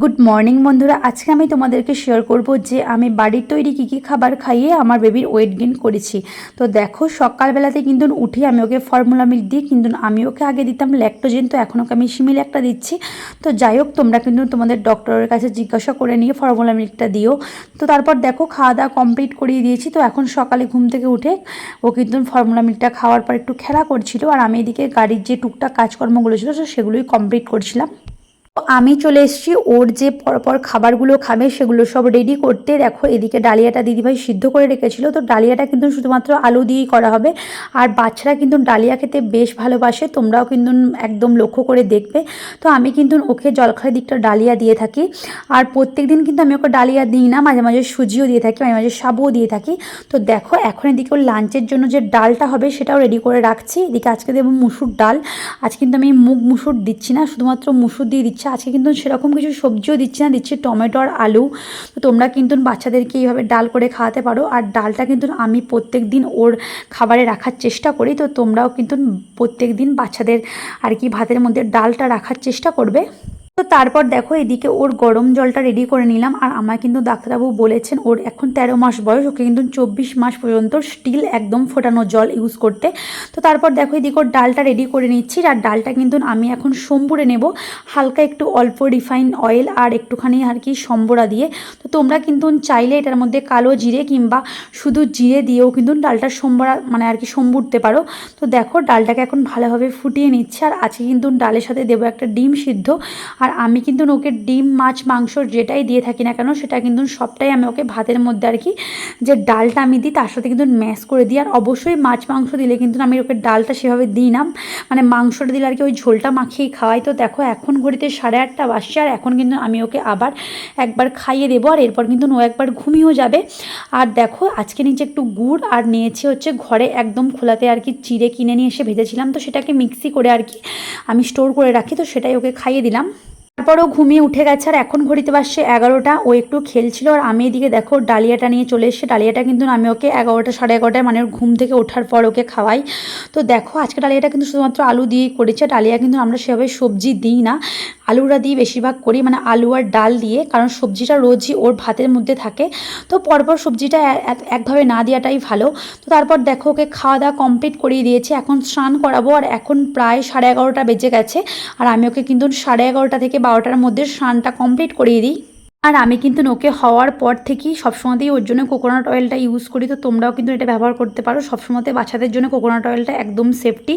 Good morning বন্ধুরা। আজকে আমি তোমাদেরকে শেয়ার করব যে আমি বাড়ির তৈরি কী কী খাবার খাইয়ে আমার বেবির ওয়েট গেইন করেছি। তো দেখো, সকালবেলাতে কিন্তু উঠে আমি ওকে ফর্মুলা মিল্ক দিই কিন্তু আমি ওকে আগে দিতাম ল্যাক্টোজেন তো এখন ওকে আমি সিমিল একটা দিচ্ছি। তো যাই হোক, তোমরা কিন্তু তোমাদের ডক্টরের কাছে জিজ্ঞাসা করে নিয়ে ফর্মুলা মিল্কটা দিও। তো তারপর দেখো খাওয়া দাওয়া কমপ্লিট করিয়ে দিয়েছি। তো এখন সকালে ঘুম থেকে উঠে ও কিন্তু ফর্মুলা মিল্কটা খাওয়ার পর একটু খেলা করছিল। আর আমি এদিকে গাড়ির যে টুকটাক কাজকর্মগুলো ছিল সেগুলোই কমপ্লিট করছিলাম। আমি চলে এসেছি, ওর যে পরপর খাবারগুলো খাবে সেগুলো সব রেডি করতে। দেখো, এদিকে ডালিয়াটা দিদিভাই সিদ্ধ করে রেখেছিল। তো ডালিয়াটা কিন্তু শুধুমাত্র আলু দিয়েই করা হবে। আর বাচ্চারা কিন্তু ডালিয়া খেতে বেশ ভালোবাসে, তোমরাও কিন্তু একদম লক্ষ্য করে দেখবে। তো আমি কিন্তু ওকে জলখাইয়ের দিকটা ডালিয়া দিয়ে থাকি। আর প্রত্যেক দিন কিন্তু আমি ওকে ডালিয়া দিই না, মাঝে মাঝে সুজিও দিয়ে থাকি, মাঝে মাঝে সাবুও দিয়ে থাকি। তো দেখো, এখন এদিকে ওর লাঞ্চের জন্য যে ডালটা হবে সেটাও রেডি করে রাখছি। এদিকে আজকে দেবো মুসুর ডাল। আজ কিন্তু আমি মুগ মুসুর দিচ্ছি না, শুধুমাত্র মুসুর দিয়ে দিচ্ছি। আজকে কিন্তু সেরকম কিছু সবজিও দিচ্ছে না, দিচ্ছে টমেটো আর আলু। তো তোমরা কিন্তু বাচ্চাদেরকে এইভাবে ডাল করে খাওয়াতে পারো। আর ডালটা কিন্তু আমি প্রত্যেক দিন ওর খাবারে রাখার চেষ্টা করি। তো তোমরাও কিন্তু প্রত্যেক দিন বাচ্চাদের আর কি ভাতের মধ্যে ডালটা রাখার চেষ্টা করবে। তো তারপর দেখো এদিকে ওর গরম জলটা রেডি করে নিলাম। আর আমার কিন্তু ডাক্তারবাবু বলেছেন, ওর এখন তেরো মাস বয়স, ওকে কিন্তু চব্বিশ মাস পর্যন্ত স্টিল একদম ফোটানো জল ইউজ করতে। তো তারপর দেখো এদিকে ওর ডালটা রেডি করে নিচ্ছি। আর ডালটা কিন্তু আমি এখন সম্বুরে নেব। হালকা একটু অল্প রিফাইন অয়েল আর একটুখানি আর কি সম্বরা দিয়ে। তো তোমরা কিন্তু চাইলে এটার মধ্যে কালো জিরে কিংবা শুধু জিরে দিয়েও কিন্তু ডালটা সম্বরা মানে আর কি সম্বুরতে পারো। তো দেখো ডালটাকে এখন ভালোভাবে ফুটিয়ে নিচ্ছে। আর আজকে কিন্তু ডালের সাথে দেবো একটা ডিম সিদ্ধ। আর আমি কিন্তু ওকে ডিম, মাছ, মাংস যেটাই দিয়ে থাকি না কেন, সেটা কিন্তু সবটাই আমি ওকে ভাতের মধ্যে আর কি যে ডালটা আমি দিই, তার সাথে কিন্তু ম্যাশ করে দিই। আর অবশ্যই মাছ, মাংস দিলে কিন্তু আমি ওকে ডালটা সেভাবে দিই না। মানে মাংসটা দিলে আর কি ওই ঝোলটা মাখিয়ে খাওয়াই। তো দেখো, এখন ঘড়িতে সাড়ে আটটা বাজছে আর এখন কিন্তু আমি ওকে আবার একবার খাইয়ে দেবো আর এরপর কিন্তু ও একবার ঘুমিয়েও যাবে। আর দেখো, আজকে নিচে একটু গুড় আর নিয়েছি হচ্ছে ঘরে একদম খোলাতে আর কি চিড়ে কিনে নিয়ে এসে ভেজেছিলাম। তো সেটাকে মিক্সি করে আর কি আমি স্টোর করে রাখি। তো সেটাই ওকে খাইয়ে দিলাম। তারপরও ঘুমিয়ে উঠে গেছে আর এখন ঘড়িতে পারছে এগারোটা। ও একটু খেলছিল আর আমি এদিকে দেখো ডালিয়াটা নিয়ে চলে এসে ডালিয়াটা কিন্তু আমি ওকে এগারোটা, সাড়ে এগারোটায় মানে ঘুম থেকে ওঠার পর ওকে খাওয়াই। তো দেখো আজকে ডালিয়াটা কিন্তু শুধুমাত্র আলু দিয়েই করেছে। ডালিয়া কিন্তু আমরা সেভাবে সবজি দিই না। আলুরা দিয়ে বেশিরভাগ করি মানে আলু আর ডাল দিয়ে, কারণ সবজিটা রোজই ওর ভাতের মধ্যে থাকে। তো পরপর সবজিটা একভাবে না দেওয়াটাই ভালো। তো তারপর দেখো ওকে খাওয়া দাওয়া কমপ্লিট করিয়ে দিয়েছে। এখন স্নান করাবো আর এখন প্রায় সাড়ে এগারোটা বেজে গেছে। আর আমি ওকে কিন্তু সাড়ে এগারোটা থেকে বারোটার মধ্যে স্নানটা কমপ্লিট করিয়ে দিই। আর আমি কিন্তু ওকে হওয়ার পর থেকেই সবসময়তেই ওর জন্য কোকোনাট অয়েলটা ইউজ করি। তো তোমরাও কিন্তু এটা ব্যবহার করতে পারো। সবসময়তে বাচ্চাদের জন্য কোকোনাট অয়েলটা একদম সেফটি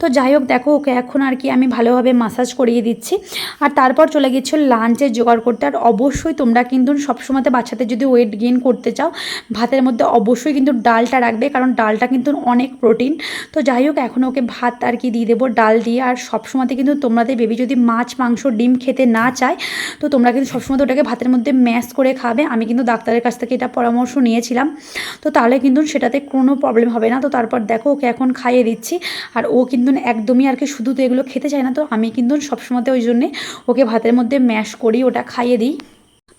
তো যাই হোক, দেখো, ওকে এখন আর কি আমি ভালোভাবে মাসাজ করিয়ে দিচ্ছি। আর তারপর চলে গেছিল লাঞ্চের জোগাড় করতে। আর অবশ্যই তোমরা কিন্তু সবসময়তে বাচ্চাদের যদি ওয়েট গেইন করতে চাও, ভাতের মধ্যে অবশ্যই কিন্তু ডালটা রাখবে। কারণ ডালটা কিন্তু অনেক প্রোটিন তো যাই হোক, এখন ওকে ভাত আর কি দিয়ে দেবো ডাল দিয়ে। আর সবসময়তে কিন্তু তোমাদের বেবি যদি মাছ, মাংস, ডিম খেতে না চায়, তো তোমরা কিন্তু সবসময় ওটাকে ভাতের মধ্যে ম্যাশ করে খাবে। আমি কিন্তু ডাক্তারের কাছ থেকে এটা পরামর্শ নিয়েছিলাম। তো তাহলে কিন্তু সেটাতে কোনো প্রবলেম হবে না। তো তারপর দেখো ওকে এখন খাইয়ে দিচ্ছি। আর ও কিন্তু একদমই আর কি শুধু তো এগুলো খেতে চায় না। তো আমি কিন্তু সবসময়তে ওই জন্যে ওকে ভাতের মধ্যে ম্যাশ করি, ওটা খাইয়ে দিই।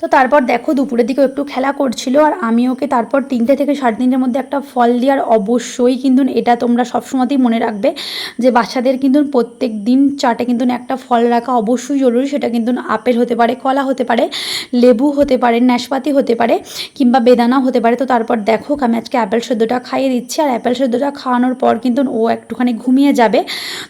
তো তারপর দেখো দুপুরের দিকেও একটু খেলা করছিল আর আমি ওকে তারপর তিনটে থেকে সাড়ে তিনটের মধ্যে একটা ফল দেওয়ার অবশ্যই কিন্তু এটা তোমরা সবসময়তেই মনে রাখবে যে বাচ্চাদের কিন্তু প্রত্যেক দিন চাটে কিন্তু একটা ফল রাখা অবশ্যই জরুরি। সেটা কিন্তু আপেল হতে পারে, কলা হতে পারে, লেবু হতে পারে, নাশপাতি হতে পারে কিংবা বেদানা হতে পারে। তো তারপর দেখো আমি আজকে অ্যাপেল সেদ্ধটা খাইয়ে দিচ্ছি আর অ্যাপেল সেদ্ধটা খাওয়ানোর পর কিন্তু ও একটুখানি ঘুমিয়ে যাবে।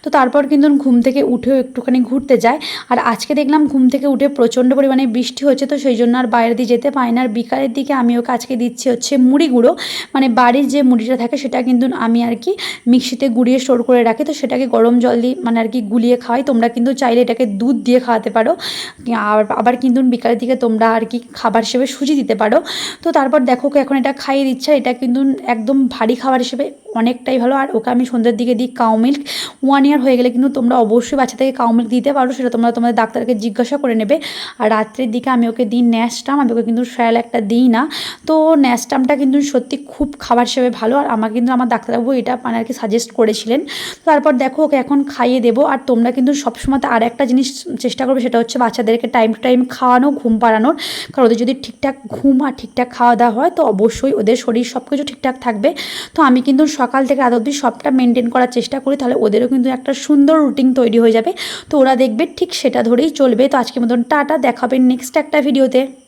তো তারপর কিন্তু ঘুম থেকে উঠেও একটুখানি ঘুরতে যায়। আর আজকে দেখলাম ঘুম থেকে উঠে প্রচণ্ড পরিমাণে বৃষ্টি হচ্ছে, তো সেই জন্য আর বাইরে দিয়ে যেতে পারি না। আর বিকালের দিকে আমি ওকে আজকে দিচ্ছি হচ্ছে মুড়ি গুঁড়ো। মানে বাড়ির যে মুড়িটা থাকে সেটা কিন্তু আমি আর কি মিক্সিতে গুঁড়িয়ে স্টোর করে রাখি। তো সেটাকে গরম জল দিয়ে মানে আর কি গুলিয়ে খাওয়াই। তোমরা কিন্তু চাইলে এটাকে দুধ দিয়ে খাওয়াতে পারো। আর আবার কিন্তু বিকালের দিকে তোমরা আর কি খাবার হিসেবে সুজি দিতে পারো। তো তারপর দেখো এখন এটা খাইয়ে দিচ্ছে। এটা কিন্তু একদম ভারী খাবার হিসেবে অনেকটাই ভালো। আর ওকে আমি সন্ধ্যের দিকে দিই কাউ মিল্ক ওয়ান ইয়ার হয়ে গেলে কিন্তু তোমরা অবশ্যই বাচ্চা থেকে কাউ মিল্ক দিতে পারো। সেটা তোমরা তোমাদের ডাক্তারকে জিজ্ঞাসা করে নেবে। আর রাত্রের দিকে আমি ওকে দিই ন্যাস্টাম আমি ওকে কিন্তু শ্যাল একটা দিই না। তো ন্যাস্টামটা কিন্তু সত্যি খুব খাবার হিসেবে ভালো। আর আমার কিন্তু আমার ডাক্তারবাবু এটা মানে আর কি সাজেস্ট করেছিলেন। তারপর দেখো ওকে এখন খাইয়ে দেবো। আর তোমরা কিন্তু সবসময় আর একটা জিনিস চেষ্টা করবে সেটা হচ্ছে বাচ্চাদেরকে টাইম টু টাইম খাওয়ানো, ঘুম পাড়ানোর। কারণ ওদের যদি ঠিকঠাক ঘুম আর ঠিকঠাক খাওয়া দাওয়া হয়, তো অবশ্যই ওদের শরীর সব কিছু ঠিকঠাক থাকবে। তো আমি কিন্তু সকাল সকাল থেকে রাত অবধি সবটা মেনটেন করার চেষ্টা করি। তাহলে ওদেরও কিন্তু একটা সুন্দর রুটিন তৈরি হয়ে যাবে। তো ওরা দেখবে ঠিক সেটা ধরেই চলবে। তো আজকের মতন টাটা। দেখাবেন নেক্সট একটা ভিডিওতে буде.